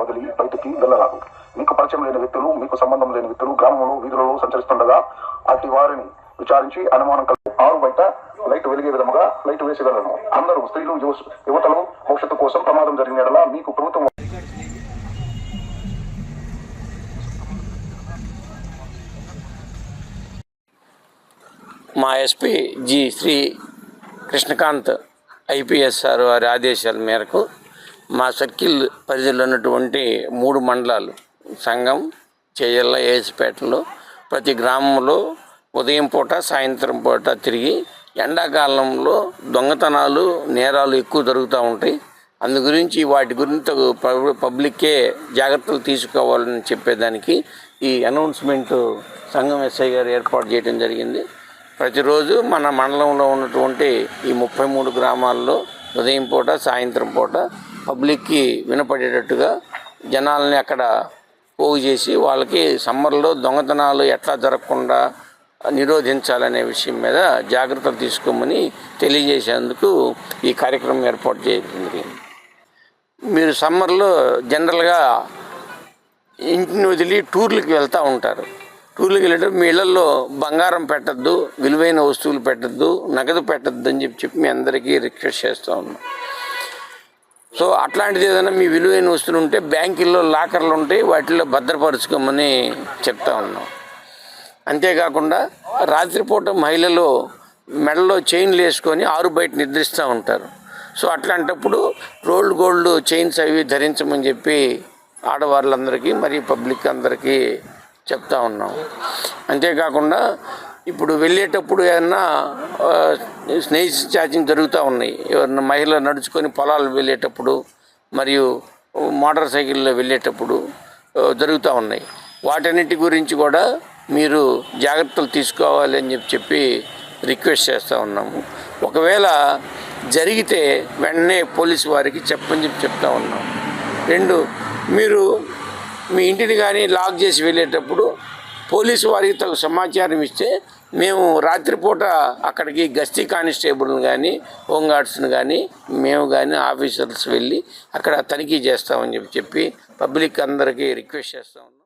వదిలి బయటికి వెళ్ళరాదు. మీకు పరిచయం లేని వ్యక్తులు మీకు సంబంధం లేని వ్యక్తులు గ్రామంలో వీధులలో సంచరిస్తుండగా అట్టి వారిని విచారించి అనుమానం కలిగి ఆరు బయట లైట్ వెలిగే విధముగా లైట్ వేసి వెళ్ళను. అందరూ స్త్రీలు యువతలు భవిష్యత్తు కోసం ప్రమాదం జరిగిన మీకు ప్రభుత్వం మా SP G Shri Krishnakanth IPS sir వారి ఆదేశాల మేరకు మా సర్కిల్ పరిధిలో ఉన్నటువంటి మూడు మండలాలు. సంఘం చేయల్ల ఏసుపేటలో ప్రతి గ్రామంలో ఉదయం పూట సాయంత్రం పూట తిరిగి ఎండాకాలంలో దొంగతనాలు నేరాలు ఎక్కువ జరుగుతూ ఉంటాయి. అందు గురించి వాటి గురించి పబ్- పబ్లిక్కే జాగ్రత్తలు తీసుకోవాలని చెప్పేదానికి ఈ అనౌన్స్మెంట్ సంఘం ఎస్ఐ గారు ఏర్పాటు చేయడం జరిగింది. ప్రతిరోజు మన మండలంలో ఉన్నటువంటి ఈ ముప్పై మూడు గ్రామాల్లో ఉదయం పూట సాయంత్రం పూట పబ్లిక్కి వినపడేటట్టుగా జనాల్ని అక్కడ పోగు చేసి వాళ్ళకి సమ్మర్లో దొంగతనాలు ఎట్లా జరగకుండా నిరోధించాలనే విషయం మీద జాగ్రత్తలు తీసుకోమని తెలియజేసేందుకు ఈ కార్యక్రమం ఏర్పాటు చేయడం జరిగింది మీరు సమ్మర్లో జనరల్గా ఇంటిని వదిలి టూర్లకు వెళ్తూ ఉంటారు. టూర్లకు వెళ్ళేటప్పుడు మీ ఇళ్ళలో బంగారం పెట్టద్దు విలువైన వస్తువులు పెట్టద్దు నగదు పెట్టద్దు అని చెప్పి చెప్పి మీ అందరికీ రిక్వెస్ట్ చేస్తూ ఉన్నాం. సో అట్లాంటిది ఏదైనా మీ విలువైన వస్తువులు ఉంటే బ్యాంకుల్లో లాకర్లు ఉంటాయి వాటిల్లో భద్రపరచుకోమని చెప్తా ఉన్నాం. అంతేకాకుండా రాత్రిపూట మహిళలు మెడలో చైన్లు వేసుకొని ఆరు బయట నిద్రిస్తూ ఉంటారు. సో అట్లాంటప్పుడు రోల్డ్ గోల్డ్ చైన్స్ అవి ధరించమని చెప్పి ఆడవాళ్ళందరికీ మరియు పబ్లిక్ అందరికీ చెప్తా ఉన్నాం. అంతేకాకుండా ఇప్పుడు వెళ్ళేటప్పుడు ఏమన్నా ఆ, స్నేహితు ఛార్జింగ్ జరుగుతూ ఉన్నాయి. ఎవరన్నా మహిళ నడుచుకొని పొలాలు వెళ్ళేటప్పుడు మరియు మోటార్ సైకిల్లో వెళ్ళేటప్పుడు జరుగుతూ ఉన్నాయి. వాటన్నిటి గురించి కూడా మీరు జాగ్రత్తలు తీసుకోవాలి అని చెప్పి చెప్పి రిక్వెస్ట్ చేస్తూ ఉన్నాము. ఒకవేళ జరిగితే వెంటనే పోలీసు వారికి చెప్పని చెప్పి చెప్తా ఉన్నాం రెండు మీరు మీ ఇంటిని కానీ లాక్ చేసి వెళ్ళేటప్పుడు పోలీసు వారికి తగు సమాచారం ఇస్తే మేము రాత్రిపూట అక్కడికి గస్తీ కానిస్టేబుల్ని కానీ హోంగార్డ్స్ని కానీ మేము కానీ ఆఫీసర్స్ వెళ్ళి అక్కడ తనిఖీ చేస్తామని చెప్పి చెప్పి పబ్లిక్ అందరికీ రిక్వెస్ట్ చేస్తా ఉన్నాం.